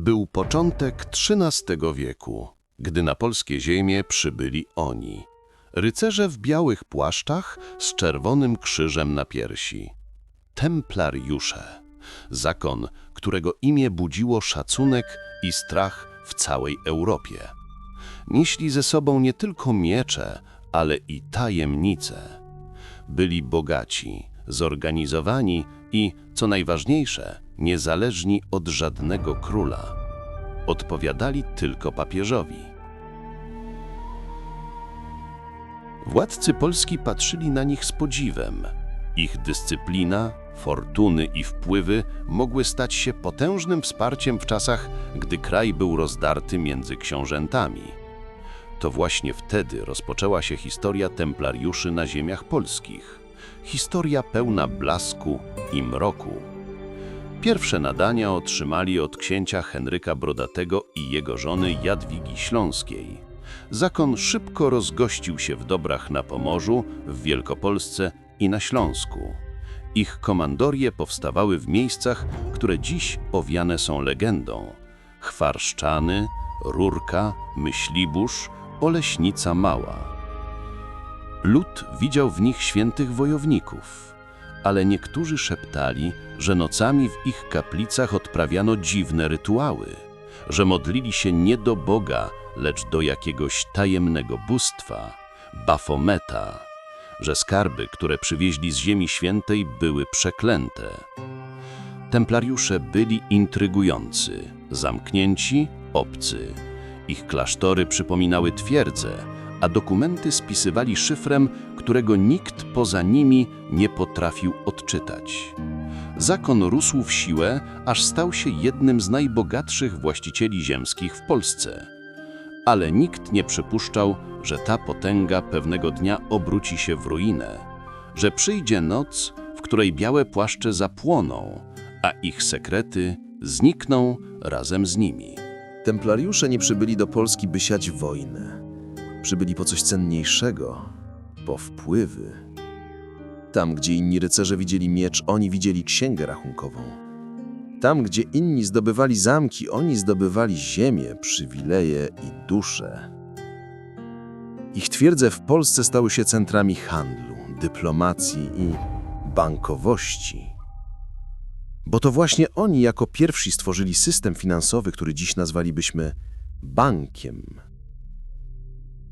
Był początek XIII wieku, gdy na polskie ziemie przybyli oni. Rycerze w białych płaszczach z czerwonym krzyżem na piersi. Templariusze. Zakon, którego imię budziło szacunek i strach w całej Europie. Nieśli ze sobą nie tylko miecze, ale i tajemnice. Byli bogaci, zorganizowani i, co najważniejsze, niezależni od żadnego króla. Odpowiadali tylko papieżowi. Władcy Polski patrzyli na nich z podziwem. Ich dyscyplina, fortuny i wpływy mogły stać się potężnym wsparciem w czasach, gdy kraj był rozdarty między książętami. To właśnie wtedy rozpoczęła się historia templariuszy na ziemiach polskich. Historia pełna blasku i mroku. Pierwsze nadania otrzymali od księcia Henryka Brodatego i jego żony Jadwigi Śląskiej. Zakon szybko rozgościł się w Dobrach na Pomorzu, w Wielkopolsce i na Śląsku. Ich komandorie powstawały w miejscach, które dziś owiane są legendą. Chwarszczany, Rurka, Myślibórz, Oleśnica Mała. Lud widział w nich świętych wojowników, ale niektórzy szeptali, że nocami w ich kaplicach odprawiano dziwne rytuały, że modlili się nie do Boga, lecz do jakiegoś tajemnego bóstwa, Bafometa, że skarby, które przywieźli z Ziemi Świętej, były przeklęte. Templariusze byli intrygujący, zamknięci, obcy. Ich klasztory przypominały twierdze, a dokumenty spisywali szyfrem, którego nikt poza nimi nie potrafił odczytać. Zakon rósł w siłę, aż stał się jednym z najbogatszych właścicieli ziemskich w Polsce. Ale nikt nie przypuszczał, że ta potęga pewnego dnia obróci się w ruinę, że przyjdzie noc, w której białe płaszcze zapłoną, a ich sekrety znikną razem z nimi. Templariusze nie przybyli do Polski, by siać wojnę. Przybyli po coś cenniejszego, po wpływy. Tam, gdzie inni rycerze widzieli miecz, oni widzieli księgę rachunkową. Tam, gdzie inni zdobywali zamki, oni zdobywali ziemię, przywileje i dusze. Ich twierdze w Polsce stały się centrami handlu, dyplomacji i bankowości. Bo to właśnie oni jako pierwsi stworzyli system finansowy, który dziś nazwalibyśmy bankiem.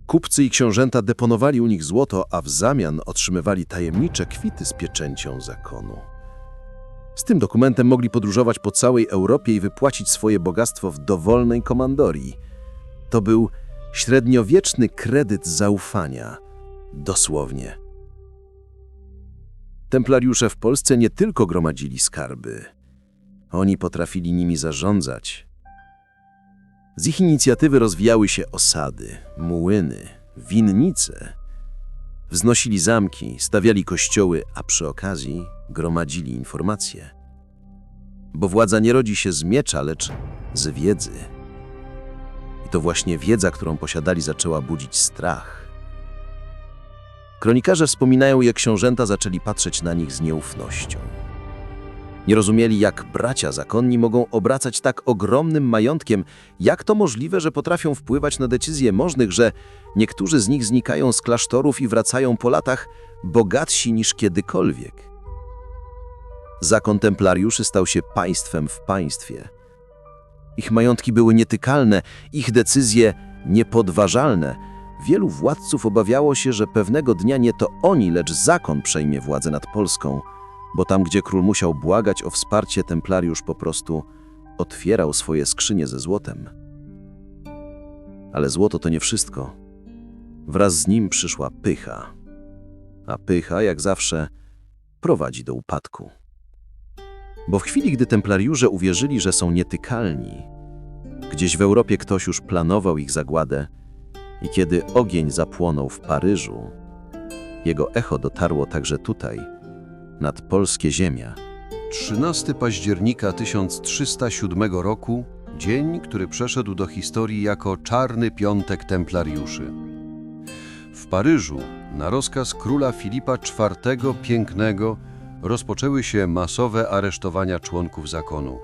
Kupcy i książęta deponowali u nich złoto, a w zamian otrzymywali tajemnicze kwity z pieczęcią zakonu. Z tym dokumentem mogli podróżować po całej Europie i wypłacić swoje bogactwo w dowolnej komandorii. To był średniowieczny kredyt zaufania. Dosłownie. Templariusze w Polsce nie tylko gromadzili skarby, oni potrafili nimi zarządzać. Z ich inicjatywy rozwijały się osady, młyny, winnice. Wznosili zamki, stawiali kościoły, a przy okazji gromadzili informacje. Bo władza nie rodzi się z miecza, lecz z wiedzy. I to właśnie wiedza, którą posiadali, zaczęła budzić strach. Kronikarze wspominają, jak książęta zaczęli patrzeć na nich z nieufnością. Nie rozumieli, jak bracia zakonni mogą obracać tak ogromnym majątkiem, jak to możliwe, że potrafią wpływać na decyzje możnych, że niektórzy z nich znikają z klasztorów i wracają po latach bogatsi niż kiedykolwiek. Zakon templariuszy stał się państwem w państwie. Ich majątki były nietykalne, ich decyzje niepodważalne. Wielu władców obawiało się, że pewnego dnia nie to oni, lecz zakon przejmie władzę nad Polską, bo tam, gdzie król musiał błagać o wsparcie, templariusz po prostu otwierał swoje skrzynie ze złotem. Ale złoto to nie wszystko. Wraz z nim przyszła pycha. A pycha, jak zawsze, prowadzi do upadku. Bo w chwili, gdy templariusze uwierzyli, że są nietykalni, gdzieś w Europie ktoś już planował ich zagładę i kiedy ogień zapłonął w Paryżu, jego echo dotarło także tutaj, nad polskie ziemia. 13 października 1307 roku, dzień, który przeszedł do historii jako Czarny Piątek Templariuszy. W Paryżu na rozkaz króla Filipa IV Pięknego rozpoczęły się masowe aresztowania członków zakonu.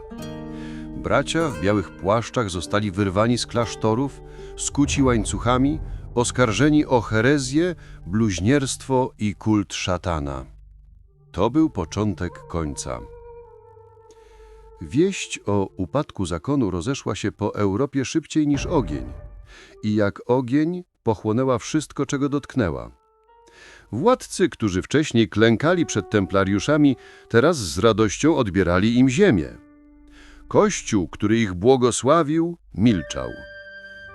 Bracia w białych płaszczach zostali wyrwani z klasztorów, skuci łańcuchami, oskarżeni o herezję, bluźnierstwo i kult szatana. To był początek końca. Wieść o upadku zakonu rozeszła się po Europie szybciej niż ogień. I jak ogień pochłonęła wszystko, czego dotknęła. Władcy, którzy wcześniej klękali przed templariuszami, teraz z radością odbierali im ziemię. Kościół, który ich błogosławił, milczał.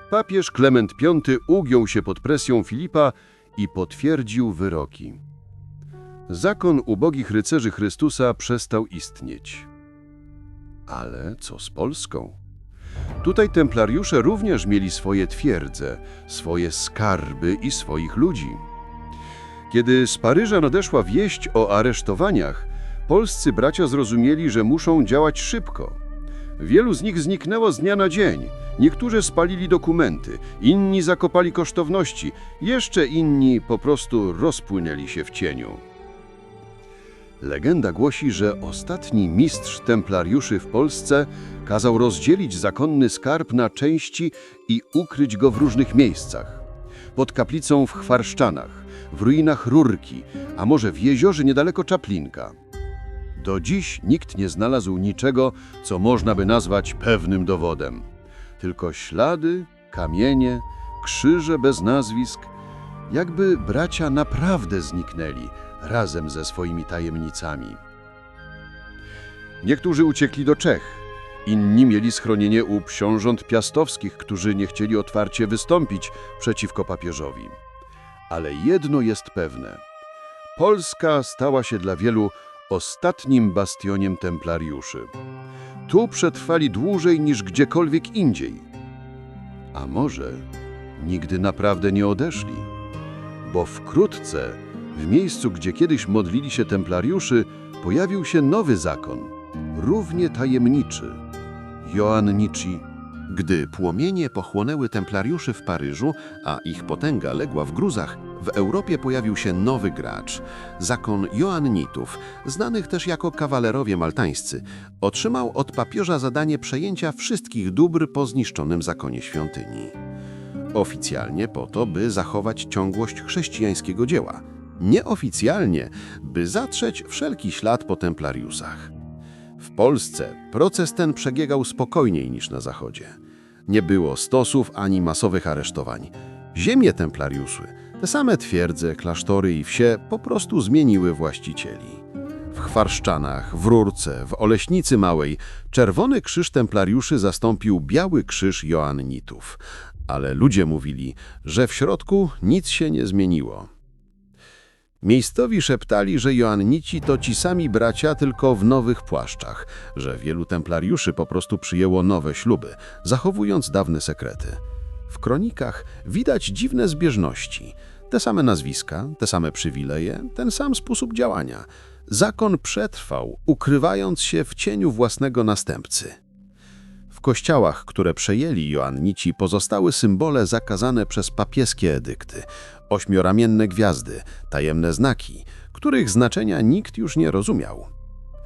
Papież Klement V ugiął się pod presją Filipa i potwierdził wyroki. Zakon ubogich rycerzy Chrystusa przestał istnieć. Ale co z Polską? Tutaj templariusze również mieli swoje twierdze, swoje skarby i swoich ludzi. Kiedy z Paryża nadeszła wieść o aresztowaniach, polscy bracia zrozumieli, że muszą działać szybko. Wielu z nich zniknęło z dnia na dzień. Niektórzy spalili dokumenty, inni zakopali kosztowności, jeszcze inni po prostu rozpłynęli się w cieniu. Legenda głosi, że ostatni mistrz templariuszy w Polsce kazał rozdzielić zakonny skarb na części i ukryć go w różnych miejscach. Pod kaplicą w Chwarszczanach, w ruinach Rurki, a może w jeziorze niedaleko Czaplinka. Do dziś nikt nie znalazł niczego, co można by nazwać pewnym dowodem. Tylko ślady, kamienie, krzyże bez nazwisk, jakby bracia naprawdę zniknęli razem ze swoimi tajemnicami. Niektórzy uciekli do Czech, inni mieli schronienie u książąt piastowskich, którzy nie chcieli otwarcie wystąpić przeciwko papieżowi. Ale jedno jest pewne. Polska stała się dla wielu ostatnim bastionem templariuszy. Tu przetrwali dłużej niż gdziekolwiek indziej. A może nigdy naprawdę nie odeszli? Bo wkrótce, w miejscu, gdzie kiedyś modlili się templariuszy, pojawił się nowy zakon, równie tajemniczy. Joannici Gdy płomienie pochłonęły templariuszy w Paryżu, a ich potęga legła w gruzach, w Europie pojawił się nowy gracz. Zakon Joannitów, znanych też jako kawalerowie maltańscy, otrzymał od papieża zadanie przejęcia wszystkich dóbr po zniszczonym zakonie świątyni. Oficjalnie po to, by zachować ciągłość chrześcijańskiego dzieła. Nieoficjalnie, by zatrzeć wszelki ślad po templariusach. W Polsce proces ten przebiegał spokojniej niż na zachodzie. Nie było stosów ani masowych aresztowań. Ziemie templariuszy, te same twierdze, klasztory i wsie po prostu zmieniły właścicieli. W Chwarszczanach, w Rurce, w Oleśnicy Małej czerwony krzyż templariuszy zastąpił biały krzyż joannitów. Ale ludzie mówili, że w środku nic się nie zmieniło. Miejscowi szeptali, że Joannici to ci sami bracia, tylko w nowych płaszczach, że wielu templariuszy po prostu przyjęło nowe śluby, zachowując dawne sekrety. W kronikach widać dziwne zbieżności. Te same nazwiska, te same przywileje, ten sam sposób działania. Zakon przetrwał, ukrywając się w cieniu własnego następcy. W kościołach, które przejęli Joannici, pozostały symbole zakazane przez papieskie edykty, ośmioramienne gwiazdy, tajemne znaki, których znaczenia nikt już nie rozumiał.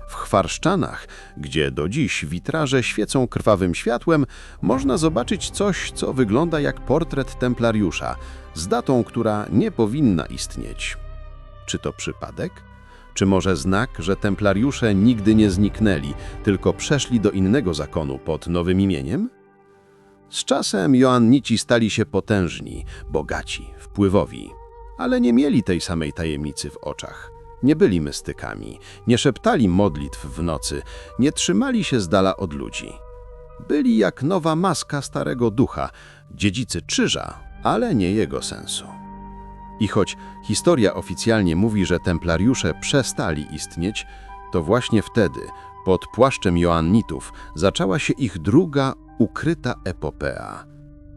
W Chwarszczanach, gdzie do dziś witraże świecą krwawym światłem, można zobaczyć coś, co wygląda jak portret templariusza, z datą, która nie powinna istnieć. Czy to przypadek? Czy może znak, że templariusze nigdy nie zniknęli, tylko przeszli do innego zakonu pod nowym imieniem? Z czasem Joannici stali się potężni, bogaci, wpływowi, ale nie mieli tej samej tajemnicy w oczach. Nie byli mystykami, nie szeptali modlitw w nocy, nie trzymali się z dala od ludzi. Byli jak nowa maska starego ducha, dziedzicy krzyża, ale nie jego sensu. I choć historia oficjalnie mówi, że templariusze przestali istnieć, to właśnie wtedy, pod płaszczem Joannitów, zaczęła się ich druga, ukryta epopea.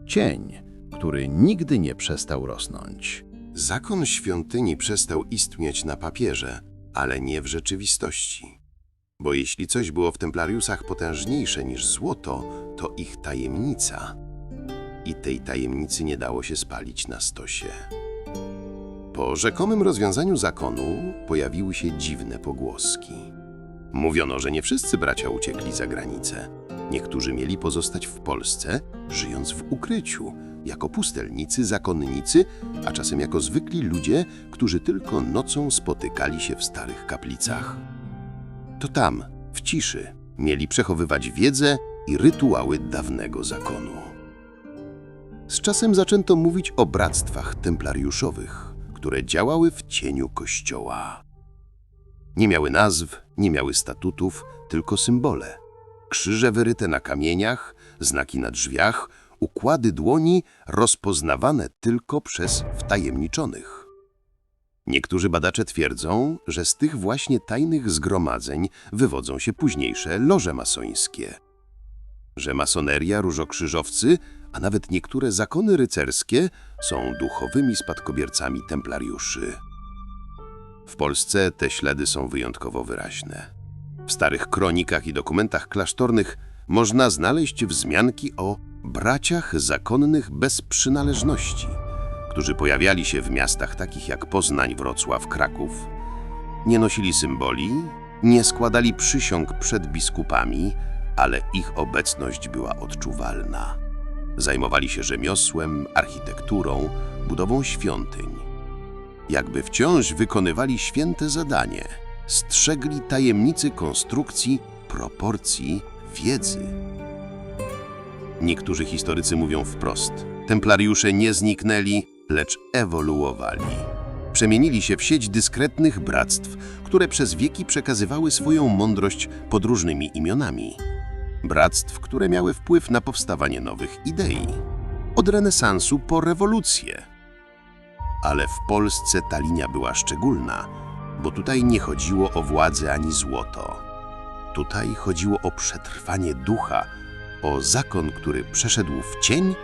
Cień, który nigdy nie przestał rosnąć. Zakon świątyni przestał istnieć na papierze, ale nie w rzeczywistości. Bo jeśli coś było w templariusach potężniejsze niż złoto, to ich tajemnica. I tej tajemnicy nie dało się spalić na stosie. Po rzekomym rozwiązaniu zakonu pojawiły się dziwne pogłoski. Mówiono, że nie wszyscy bracia uciekli za granicę. Niektórzy mieli pozostać w Polsce, żyjąc w ukryciu, jako pustelnicy, zakonnicy, a czasem jako zwykli ludzie, którzy tylko nocą spotykali się w starych kaplicach. To tam, w ciszy, mieli przechowywać wiedzę i rytuały dawnego zakonu. Z czasem zaczęto mówić o bractwach templariuszowych, które działały w cieniu kościoła. Nie miały nazw, nie miały statutów, tylko symbole. Krzyże wyryte na kamieniach, znaki na drzwiach, układy dłoni rozpoznawane tylko przez wtajemniczonych. Niektórzy badacze twierdzą, że z tych właśnie tajnych zgromadzeń wywodzą się późniejsze loże masońskie. Że masoneria, różokrzyżowcy, a nawet niektóre zakony rycerskie są duchowymi spadkobiercami templariuszy. W Polsce te ślady są wyjątkowo wyraźne. W starych kronikach i dokumentach klasztornych można znaleźć wzmianki o braciach zakonnych bez przynależności, którzy pojawiali się w miastach takich jak Poznań, Wrocław, Kraków. Nie nosili symboli, nie składali przysiąg przed biskupami, ale ich obecność była odczuwalna. Zajmowali się rzemiosłem, architekturą, budową świątyń. Jakby wciąż wykonywali święte zadanie, strzegli tajemnicy konstrukcji, proporcji, wiedzy. Niektórzy historycy mówią wprost: Templariusze nie zniknęli, lecz ewoluowali. Przemienili się w sieć dyskretnych bractw, które przez wieki przekazywały swoją mądrość pod różnymi imionami. Bractw, które miały wpływ na powstawanie nowych idei. Od renesansu po rewolucję. Ale w Polsce ta linia była szczególna, bo tutaj nie chodziło o władzę ani złoto. Tutaj chodziło o przetrwanie ducha, o zakon, który przeszedł w cień,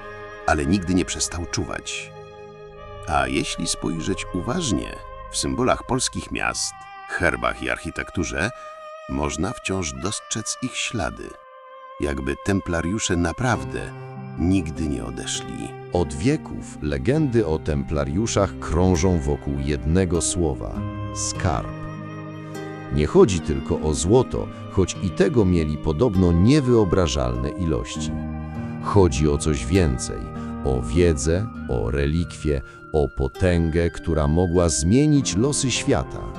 ale nigdy nie przestał czuwać. A jeśli spojrzeć uważnie w symbolach polskich miast, herbach i architekturze, można wciąż dostrzec ich ślady. Jakby templariusze naprawdę nigdy nie odeszli. Od wieków legendy o templariuszach krążą wokół jednego słowa skarb. Nie chodzi tylko o złoto, choć i tego mieli podobno niewyobrażalne ilości. Chodzi o coś więcej o wiedzę, o relikwie, o potęgę, która mogła zmienić losy świata.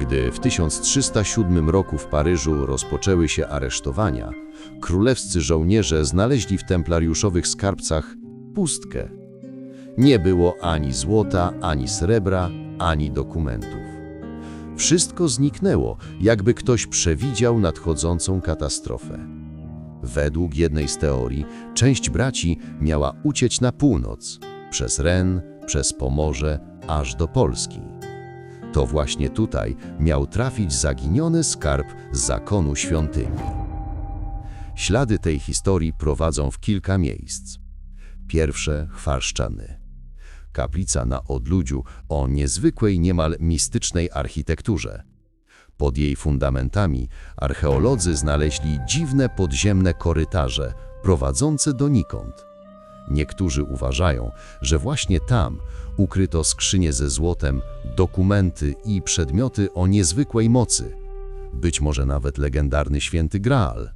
Gdy w 1307 roku w Paryżu rozpoczęły się aresztowania, królewscy żołnierze znaleźli w templariuszowych skarbcach pustkę. Nie było ani złota, ani srebra, ani dokumentów. Wszystko zniknęło, jakby ktoś przewidział nadchodzącą katastrofę. Według jednej z teorii, część braci miała uciec na północ, przez Ren, przez Pomorze, aż do Polski. To właśnie tutaj miał trafić zaginiony skarb z zakonu świątyni. Ślady tej historii prowadzą w kilka miejsc. Pierwsze Chwalszczany. Kaplica na odludziu o niezwykłej, niemal mistycznej architekturze. Pod jej fundamentami archeolodzy znaleźli dziwne podziemne korytarze prowadzące donikąd. Niektórzy uważają, że właśnie tam ukryto skrzynie ze złotem, dokumenty i przedmioty o niezwykłej mocy. Być może nawet legendarny święty Graal.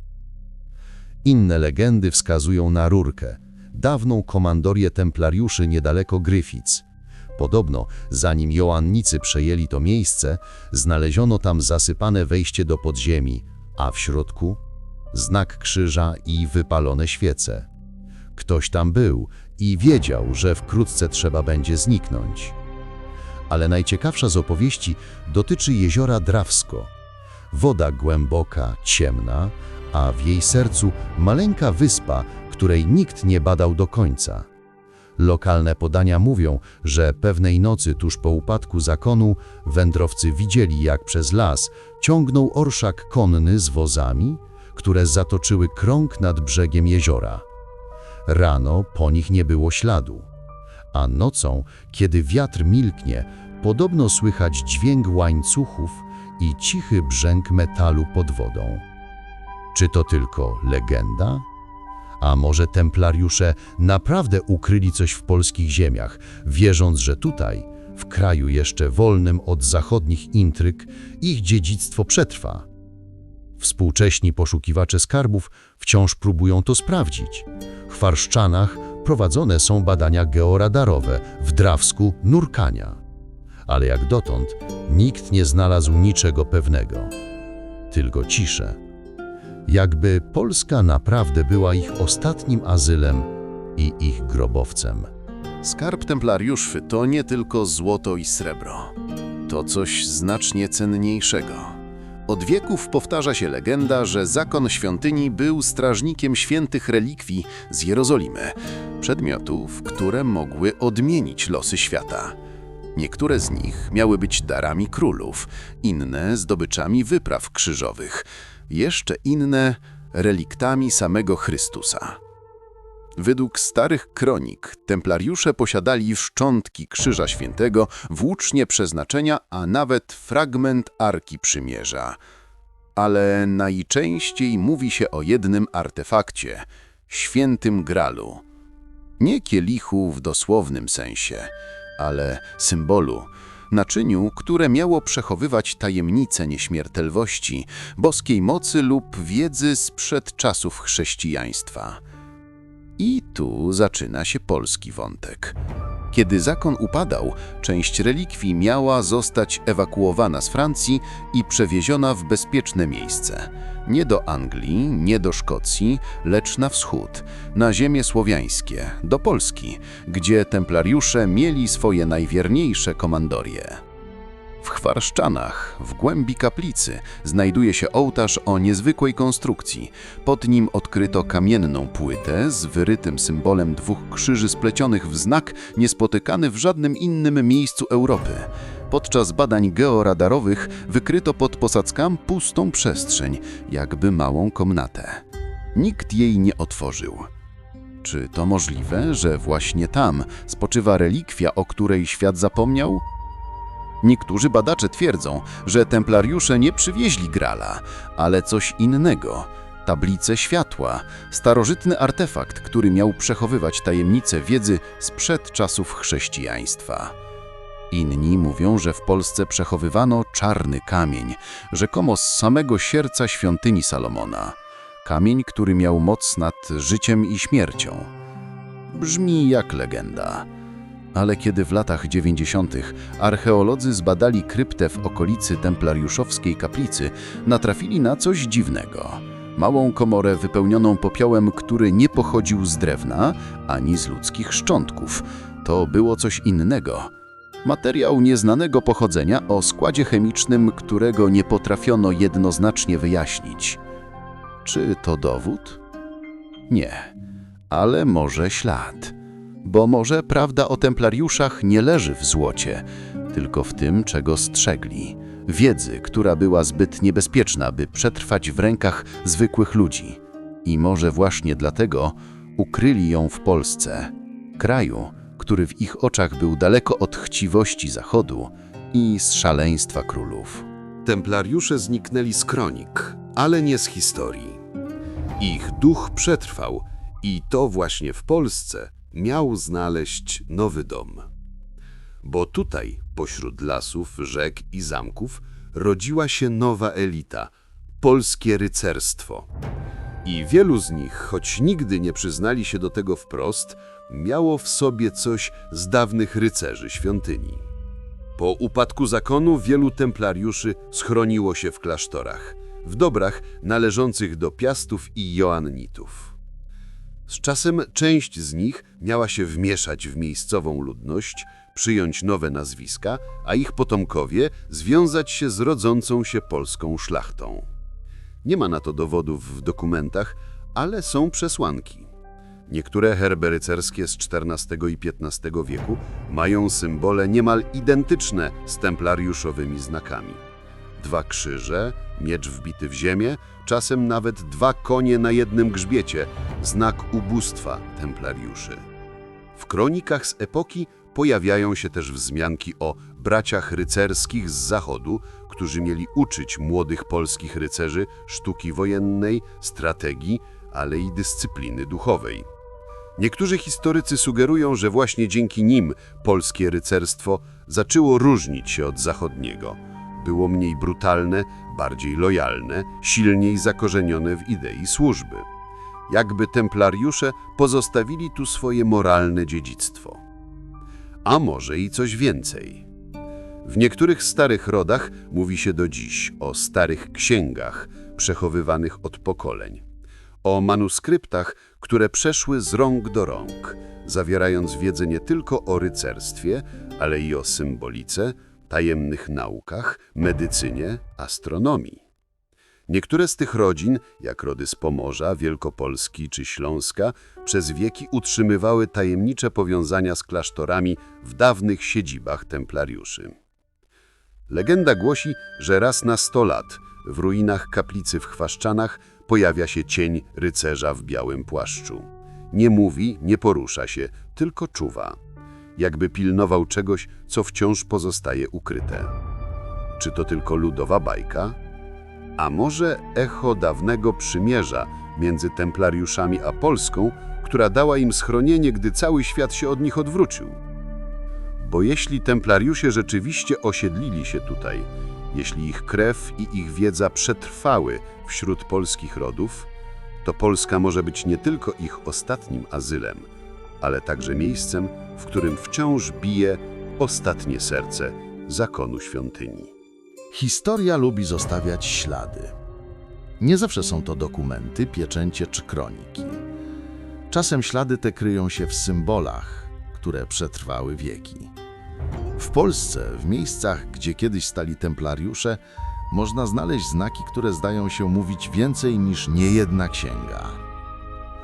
Inne legendy wskazują na Rurkę, dawną komandorię templariuszy niedaleko Gryfic. Podobno, zanim Joannicy przejęli to miejsce, znaleziono tam zasypane wejście do podziemi, a w środku znak krzyża i wypalone świece. Ktoś tam był i wiedział, że wkrótce trzeba będzie zniknąć. Ale najciekawsza z opowieści dotyczy jeziora Drawsko. Woda głęboka, ciemna, a w jej sercu maleńka wyspa, której nikt nie badał do końca. Lokalne podania mówią, że pewnej nocy tuż po upadku zakonu wędrowcy widzieli, jak przez las ciągnął orszak konny z wozami, które zatoczyły krąg nad brzegiem jeziora. Rano po nich nie było śladu, a nocą, kiedy wiatr milknie, podobno słychać dźwięk łańcuchów i cichy brzęk metalu pod wodą. Czy to tylko legenda? A może templariusze naprawdę ukryli coś w polskich ziemiach, wierząc, że tutaj, w kraju jeszcze wolnym od zachodnich intryg, ich dziedzictwo przetrwa? Współcześni poszukiwacze skarbów wciąż próbują to sprawdzić. W Chwarszczanach prowadzone są badania georadarowe, w Drawsku nurkania. Ale jak dotąd nikt nie znalazł niczego pewnego. Tylko ciszę. Jakby Polska naprawdę była ich ostatnim azylem i ich grobowcem. Skarb templariuszy to nie tylko złoto i srebro. To coś znacznie cenniejszego. Od wieków powtarza się legenda, że zakon świątyni był strażnikiem świętych relikwii z Jerozolimy, przedmiotów, które mogły odmienić losy świata. Niektóre z nich miały być darami królów, inne zdobyczami wypraw krzyżowych, jeszcze inne reliktami samego Chrystusa. Według starych kronik templariusze posiadali szczątki Krzyża Świętego, włócznie przeznaczenia, a nawet fragment Arki Przymierza. Ale najczęściej mówi się o jednym artefakcie – świętym gralu. Nie kielichu w dosłownym sensie, ale symbolu, naczyniu, które miało przechowywać tajemnice nieśmiertelności, boskiej mocy lub wiedzy sprzed czasów chrześcijaństwa. I tu zaczyna się polski wątek. Kiedy zakon upadał, część relikwii miała zostać ewakuowana z Francji i przewieziona w bezpieczne miejsce. Nie do Anglii, nie do Szkocji, lecz na wschód, na ziemie słowiańskie, do Polski, gdzie templariusze mieli swoje najwierniejsze komandorie. W Chwarszczanach, w głębi kaplicy, znajduje się ołtarz o niezwykłej konstrukcji. Pod nim odkryto kamienną płytę z wyrytym symbolem dwóch krzyży splecionych w znak niespotykany w żadnym innym miejscu Europy. Podczas badań georadarowych wykryto pod posadzkami pustą przestrzeń, jakby małą komnatę. Nikt jej nie otworzył. Czy to możliwe, że właśnie tam spoczywa relikwia, o której świat zapomniał? Niektórzy badacze twierdzą, że templariusze nie przywieźli grala, ale coś innego. Tablicę światła, starożytny artefakt, który miał przechowywać tajemnice wiedzy sprzed czasów chrześcijaństwa. Inni mówią, że w Polsce przechowywano czarny kamień, rzekomo z samego serca świątyni Salomona. Kamień, który miał moc nad życiem i śmiercią. Brzmi jak legenda. Ale kiedy w latach 90. archeolodzy zbadali kryptę w okolicy templariuszowskiej kaplicy, natrafili na coś dziwnego. Małą komorę wypełnioną popiołem, który nie pochodził z drewna ani z ludzkich szczątków. To było coś innego. Materiał nieznanego pochodzenia o składzie chemicznym, którego nie potrafiono jednoznacznie wyjaśnić. Czy to dowód? Nie, ale może ślad. Bo może prawda o templariuszach nie leży w złocie, tylko w tym, czego strzegli. Wiedzy, która była zbyt niebezpieczna, by przetrwać w rękach zwykłych ludzi. I może właśnie dlatego ukryli ją w Polsce, kraju, który w ich oczach był daleko od chciwości Zachodu i z szaleństwa królów. Templariusze zniknęli z kronik, ale nie z historii. Ich duch przetrwał i to właśnie w Polsce miał znaleźć nowy dom. Bo tutaj, pośród lasów, rzek i zamków, rodziła się nowa elita polskie rycerstwo. I wielu z nich, choć nigdy nie przyznali się do tego wprost, miało w sobie coś z dawnych rycerzy świątyni. Po upadku zakonu wielu templariuszy schroniło się w klasztorach, w dobrach należących do piastów i joannitów. Z czasem część z nich miała się wmieszać w miejscową ludność, przyjąć nowe nazwiska, a ich potomkowie związać się z rodzącą się polską szlachtą. Nie ma na to dowodów w dokumentach, ale są przesłanki. Niektóre herby rycerskie z XIV i XV wieku mają symbole niemal identyczne z templariuszowymi znakami. Dwa krzyże, miecz wbity w ziemię, czasem nawet dwa konie na jednym grzbiecie, znak ubóstwa templariuszy. W kronikach z epoki pojawiają się też wzmianki o braciach rycerskich z zachodu, którzy mieli uczyć młodych polskich rycerzy sztuki wojennej, strategii, ale i dyscypliny duchowej. Niektórzy historycy sugerują, że właśnie dzięki nim polskie rycerstwo zaczęło różnić się od zachodniego. Było mniej brutalne, bardziej lojalne, silniej zakorzenione w idei służby. Jakby templariusze pozostawili tu swoje moralne dziedzictwo. A może i coś więcej. W niektórych starych rodach mówi się do dziś o starych księgach przechowywanych od pokoleń, o manuskryptach, które przeszły z rąk do rąk, zawierając wiedzę nie tylko o rycerstwie, ale i o symbolice, tajemnych naukach, medycynie, astronomii. Niektóre z tych rodzin, jak rody z Pomorza, Wielkopolski czy Śląska, przez wieki utrzymywały tajemnicze powiązania z klasztorami w dawnych siedzibach templariuszy. Legenda głosi, że raz na sto lat w ruinach kaplicy w Chwaszczanach pojawia się cień rycerza w białym płaszczu. Nie mówi, nie porusza się, tylko czuwa. Jakby pilnował czegoś, co wciąż pozostaje ukryte. Czy to tylko ludowa bajka? A może echo dawnego przymierza między templariuszami a Polską, która dała im schronienie, gdy cały świat się od nich odwrócił? Bo jeśli templariusze rzeczywiście osiedlili się tutaj, jeśli ich krew i ich wiedza przetrwały wśród polskich rodów, to Polska może być nie tylko ich ostatnim azylem, ale także miejscem, w którym wciąż bije ostatnie serce zakonu świątyni. Historia lubi zostawiać ślady. Nie zawsze są to dokumenty, pieczęcie czy kroniki. Czasem ślady te kryją się w symbolach, które przetrwały wieki. W Polsce, w miejscach, gdzie kiedyś stali templariusze, można znaleźć znaki, które zdają się mówić więcej niż niejedna księga.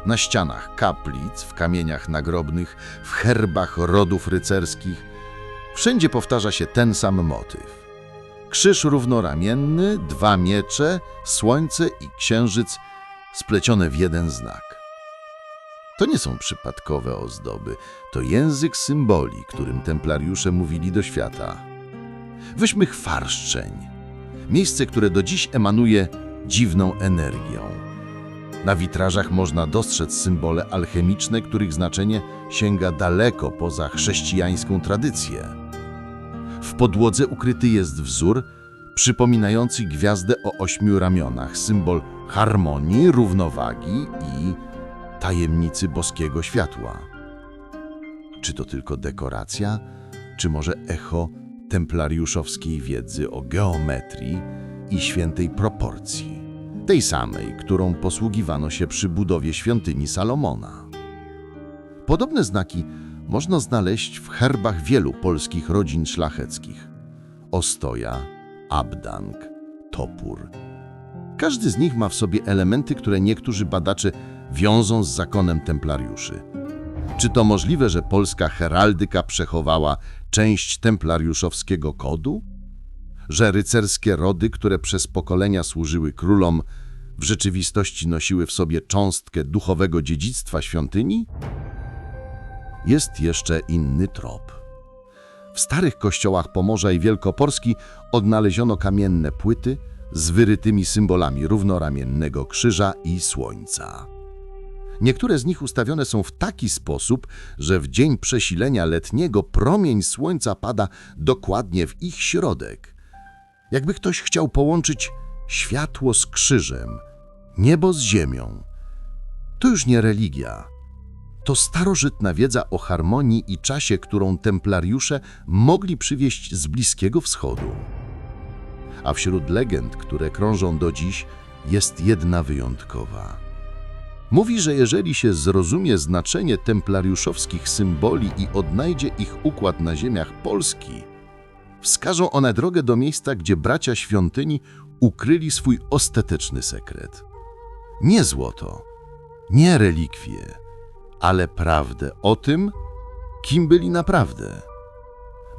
Na ścianach kaplic, w kamieniach nagrobnych, w herbach rodów rycerskich, wszędzie powtarza się ten sam motyw. Krzyż równoramienny, dwa miecze, słońce i księżyc splecione w jeden znak. To nie są przypadkowe ozdoby, to język symboli, którym templariusze mówili do świata. Weźmy chwarszczeń, miejsce, które do dziś emanuje dziwną energią. Na witrażach można dostrzec symbole alchemiczne, których znaczenie sięga daleko poza chrześcijańską tradycję. W podłodze ukryty jest wzór przypominający gwiazdę o ośmiu ramionach, symbol harmonii, równowagi i tajemnicy boskiego światła. Czy to tylko dekoracja, czy może echo templariuszowskiej wiedzy o geometrii i świętej proporcji, tej samej, którą posługiwano się przy budowie świątyni Salomona? Podobne znaki można znaleźć w herbach wielu polskich rodzin szlacheckich. Ostoja, abdank, topór. Każdy z nich ma w sobie elementy, które niektórzy badacze wiążą z zakonem templariuszy. Czy to możliwe, że polska heraldyka przechowała część templariuszowskiego kodu? Że rycerskie rody, które przez pokolenia służyły królom, w rzeczywistości nosiły w sobie cząstkę duchowego dziedzictwa świątyni? Jest jeszcze inny trop. W starych kościołach Pomorza i Wielkopolski odnaleziono kamienne płyty z wyrytymi symbolami równoramiennego krzyża i słońca. Niektóre z nich ustawione są w taki sposób, że w dzień przesilenia letniego promień słońca pada dokładnie w ich środek. Jakby ktoś chciał połączyć światło z krzyżem, niebo z ziemią. To już nie religia. To starożytna wiedza o harmonii i czasie, którą templariusze mogli przywieźć z Bliskiego Wschodu. A wśród legend, które krążą do dziś, jest jedna wyjątkowa. Mówi, że jeżeli się zrozumie znaczenie templariuszowskich symboli i odnajdzie ich układ na ziemiach Polski, wskażą one drogę do miejsca, gdzie bracia świątyni ukryli swój ostateczny sekret. Nie złoto, nie relikwie, ale prawdę o tym, kim byli naprawdę.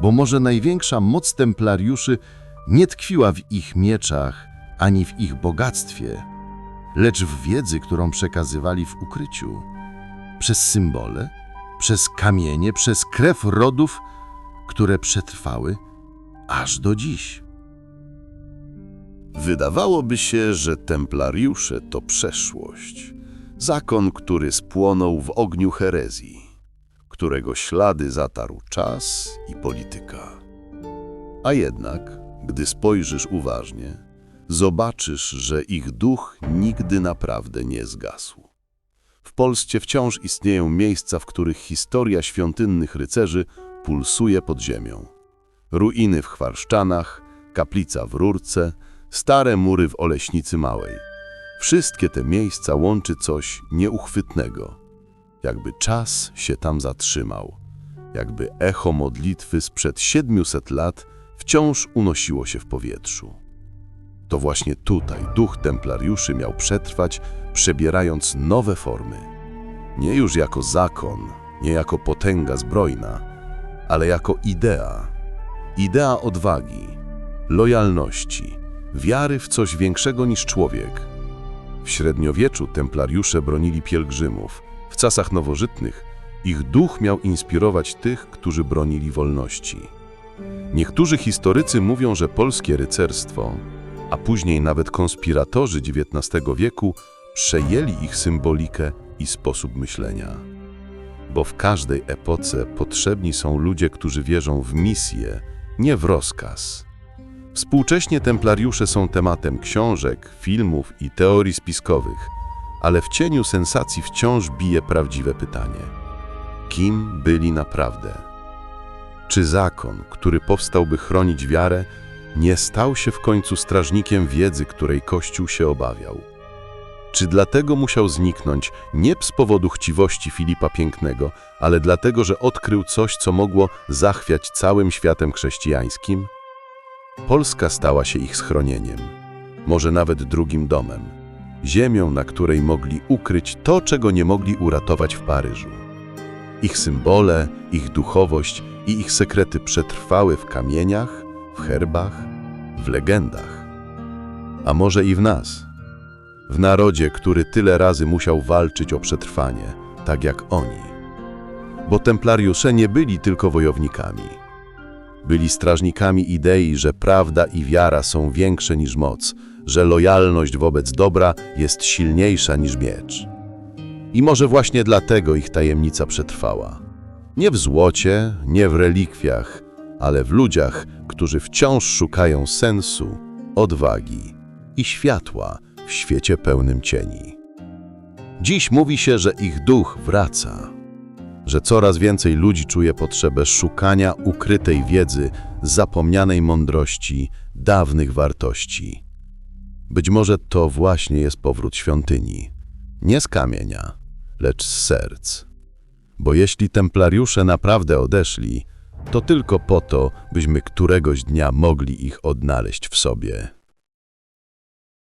Bo może największa moc templariuszy nie tkwiła w ich mieczach ani w ich bogactwie, lecz w wiedzy, którą przekazywali w ukryciu. Przez symbole, przez kamienie, przez krew rodów, które przetrwały aż do dziś. Wydawałoby się, że templariusze to przeszłość. Zakon, który spłonął w ogniu herezji, którego ślady zatarł czas i polityka. A jednak, gdy spojrzysz uważnie, zobaczysz, że ich duch nigdy naprawdę nie zgasł. W Polsce wciąż istnieją miejsca, w których historia świątynnych rycerzy pulsuje pod ziemią. Ruiny w Chwarszczanach, kaplica w Rurce, stare mury w Oleśnicy Małej. Wszystkie te miejsca łączy coś nieuchwytnego. Jakby czas się tam zatrzymał. Jakby echo modlitwy sprzed 700 lat wciąż unosiło się w powietrzu. To właśnie tutaj duch templariuszy miał przetrwać, przebierając nowe formy. Nie już jako zakon, nie jako potęga zbrojna, ale jako idea. Idea odwagi, lojalności, wiary w coś większego niż człowiek. W średniowieczu templariusze bronili pielgrzymów, w czasach nowożytnych ich duch miał inspirować tych, którzy bronili wolności. Niektórzy historycy mówią, że polskie rycerstwo, a później nawet konspiratorzy XIX wieku przejęli ich symbolikę i sposób myślenia. Bo w każdej epoce potrzebni są ludzie, którzy wierzą w misję, nie w rozkaz. Współcześnie templariusze są tematem książek, filmów i teorii spiskowych, ale w cieniu sensacji wciąż bije prawdziwe pytanie. Kim byli naprawdę? Czy zakon, który powstał by chronić wiarę, nie stał się w końcu strażnikiem wiedzy, której Kościół się obawiał? Czy dlatego musiał zniknąć nie z powodu chciwości Filipa Pięknego, ale dlatego, że odkrył coś, co mogło zachwiać całym światem chrześcijańskim? Polska stała się ich schronieniem, może nawet drugim domem, ziemią, na której mogli ukryć to, czego nie mogli uratować w Paryżu. Ich symbole, ich duchowość i ich sekrety przetrwały w kamieniach, w herbach, w legendach. A może i w nas, w narodzie, który tyle razy musiał walczyć o przetrwanie, tak jak oni. Bo templariusze nie byli tylko wojownikami. Byli strażnikami idei, że prawda i wiara są większe niż moc, że lojalność wobec dobra jest silniejsza niż miecz. I może właśnie dlatego ich tajemnica przetrwała. Nie w złocie, nie w relikwiach, ale w ludziach, którzy wciąż szukają sensu, odwagi i światła w świecie pełnym cieni. Dziś mówi się, że ich duch wraca, że coraz więcej ludzi czuje potrzebę szukania ukrytej wiedzy, zapomnianej mądrości, dawnych wartości. Być może to właśnie jest powrót świątyni. Nie z kamienia, lecz z serc. Bo jeśli templariusze naprawdę odeszli, to tylko po to, byśmy któregoś dnia mogli ich odnaleźć w sobie.